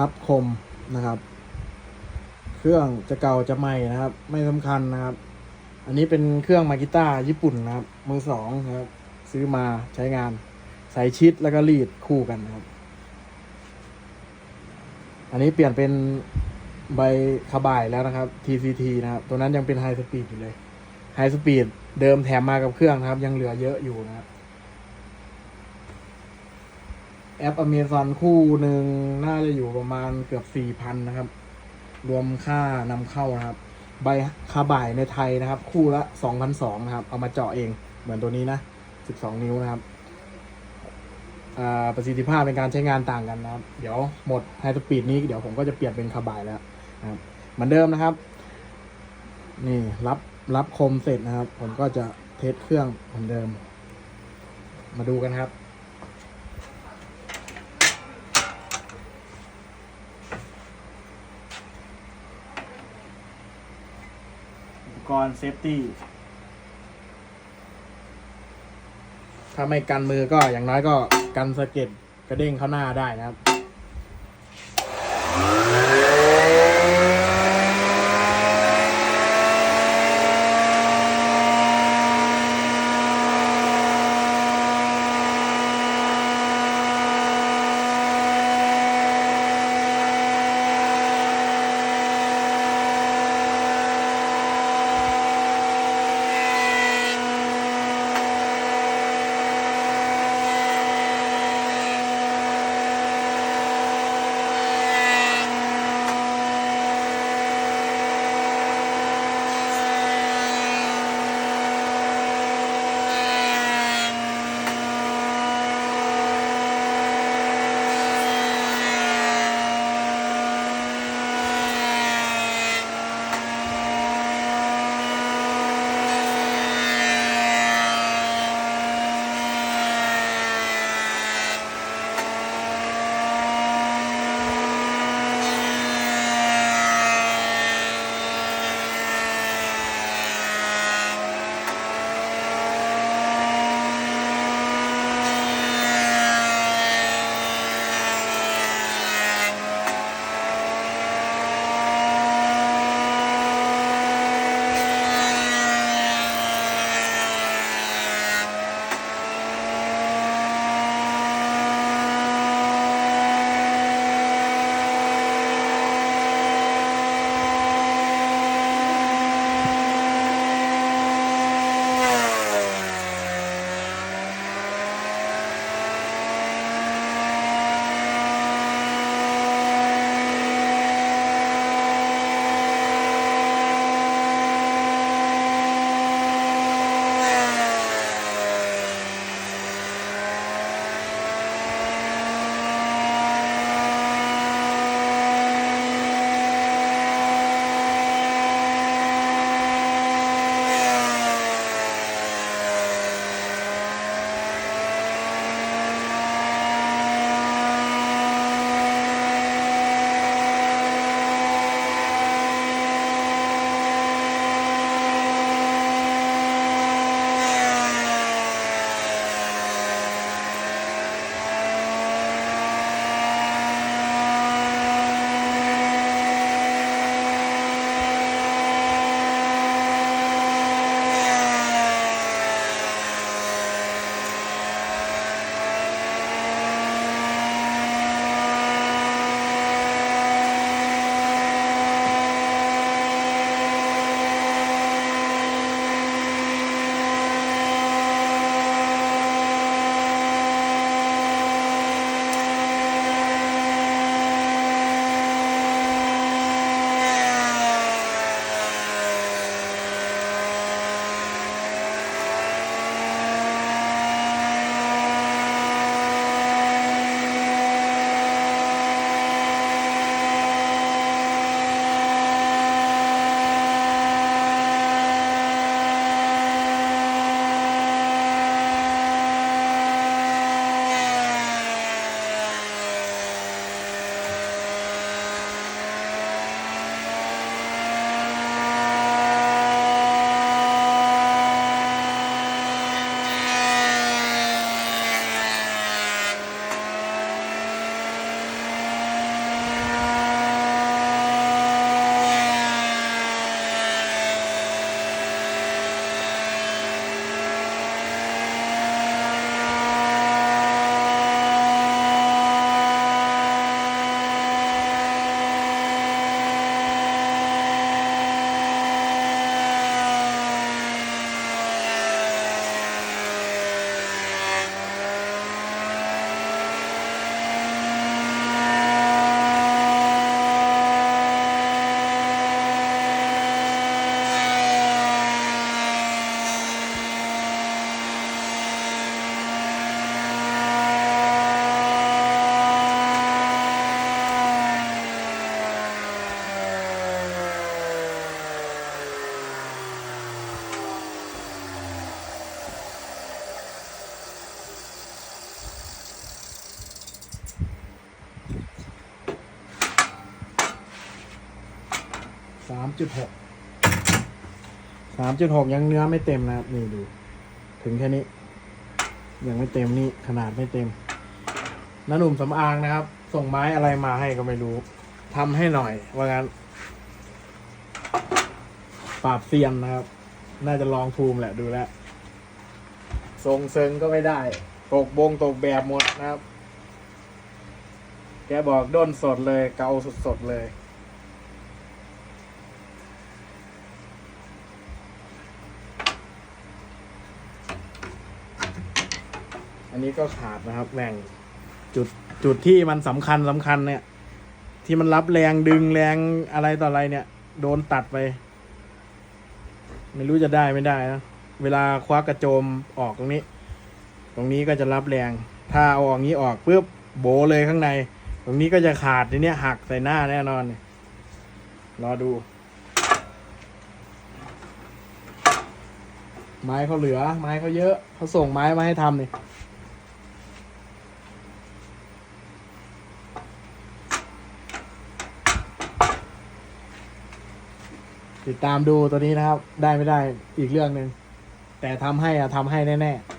รับคมนะครับ เครื่องจะเก่าจะใหม่นะครับ ไม่สำคัญนะครับ อันนี้เป็นเครื่องมากิต้าญี่ปุ่นนะครับ มือสองนะครับ ซื้อมาใช้งานใส่ชิดแล้วก็รีดคู่กันนะครับ อันนี้เปลี่ยนเป็นใบคาบายแล้วนะครับ TCT นะครับ ตัวนั้นยังเป็นไฮสปีดอยู่เลยไฮสปีดเดิมแถมมากับเครื่องนะครับ ยังเหลือเยอะอยู่นะครับ แอป Amazon คู่หนึ่งน่าจะอยู่ประมาณเกือบสี่พันนะครับ รวมค่านำเข้านะครับ ใบคาบ่ายในไทยนะครับ คู่ละสองพันสองนะครับ เอามาเจาะเองเหมือนตัวนี้นะสิบสองนิ้วนะครับอ่าประสิทธิภาพในการใช้งานต่างกันนะครับ เดี๋ยวหมดไฮสปีดนี้เดี๋ยวผมก็จะเปลี่ยนเป็นคาบ่ายแล้วนะครับเหมือนเดิมนะครับ นี่รับรับคมเสร็จนะครับ ผมก็จะเทสเครื่องเหมือนเดิม มาดูกันครับ กรณ์เซฟตี้ถ้าไม่กันมือก็อย่างน้อยก็กันสะเก็ดกระเด้งเข้าหน้าได้นะครับามจุดหกสามจุดหกยังเนื้อไม่เต็มนะครับนี่ดู ถึงแค่นี้ ยังไม่เต็มนี่ขนาดไม่เต็มน้าหนุ่มสำอางนะครับ ส่งไม้อะไรมาให้ก็ไม่รู้ทำให้หน่อย ว่างั้นปราบเซียนนะครับ น่าจะลองภูมิแหละดูแล้วทรงเซิงก็ไม่ได้ ตกบงตกแบบหมดนะครับ แกบอกด้นสดเลย เกาสดๆเลย อันนี้ก็ขาดนะครับแหว่งจุดจุดที่มันสำคัญสำคัญเนี่ย ที่มันรับแรงดึงแรงอะไรต่ออะไรเนี่ย โดนตัดไป ไม่รู้จะได้ไม่ได้นะเวลาควักกระโจมออกตรงนี้ ตรงนี้ก็จะรับแรง ถ้าเอาออกนี้ออกปุ๊บโบเลยข้างใน ตรงนี้ก็จะขาดทีเนี้ยหักใส่หน้าแน่นอนเนี่ยรอดูไม้เขาเหลือ ไม้เขาเยอะเขาส่งไม้มาให้ทำนี่ ติดตามดูตัวนี้นะครับ ได้ไม่ได้อีกเรื่องหนึ่งแต่ทำให้อะทำให้แน่ๆ